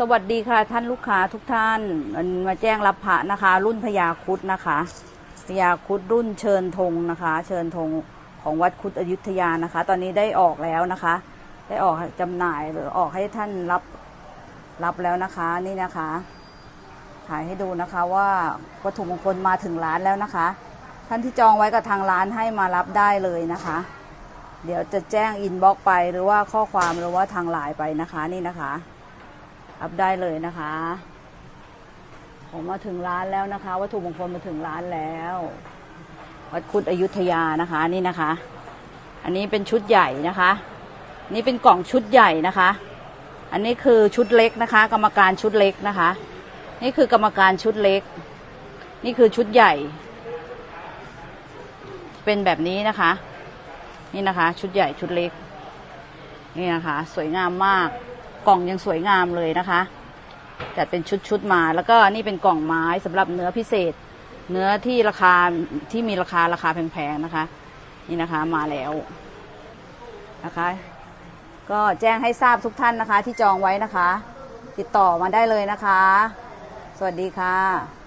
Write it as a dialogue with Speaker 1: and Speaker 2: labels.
Speaker 1: สวัสดีค่ะท่านลูกค้าทุกท่านมาแจ้งรับพระนะคะ รุ่นพญาคุดนะคะพญาคุดรุ่นเชิญธงนะคะ เชิญธงของวัดคุดอยุธยานะคะ ตอนนี้ได้ออกแล้วนะคะ ได้ออกจำหน่ายหรือออกให้ท่านรับรับแล้วนะคะนี่นะคะถ่ายให้ดูนะคะว่าวัตถุมงคลมาถึงร้านแล้วนะคะ ท่านที่จองไว้กับทางร้านให้มารับได้เลยนะคะ เดี๋ยวจะแจ้งอินบ็อกซ์ไปหรือว่าข้อความหรือว่าทางไลน์ไปนะคะนี่นะคะ รับได้เลยนะคะ ผมมาถึงร้านแล้วนะคะ วัตถุมงคลมาถึงร้านแล้ว วัดคุดอยุธยานะคะนี่นะคะ อันนี้เป็นชุดใหญ่นะคะ นี่เป็นกล่องชุดใหญ่นะคะ อันนี้คือชุดเล็กนะคะ กรรมการชุดเล็กนะคะ นี่คือกรรมการชุดเล็ก นี่คือชุดใหญ่ เป็นแบบนี้นะคะ นี่นะคะ ชุดใหญ่ชุดเล็ก นี่นะคะ สวยงามมาก กล่องยังสวยงามเลยนะคะจัดเป็นชุดๆมา แล้วก็นี่เป็นกล่องไม้สำหรับเนื้อพิเศษ เนื้อที่ราคาที่มีราคาราคาแพงๆนะคะ นี่นะคะมาแล้วนะคะ ก็แจ้งให้ทราบทุกท่านนะคะ ที่จองไว้นะคะ ติดต่อมาได้เลยนะคะ สวัสดีค่ะ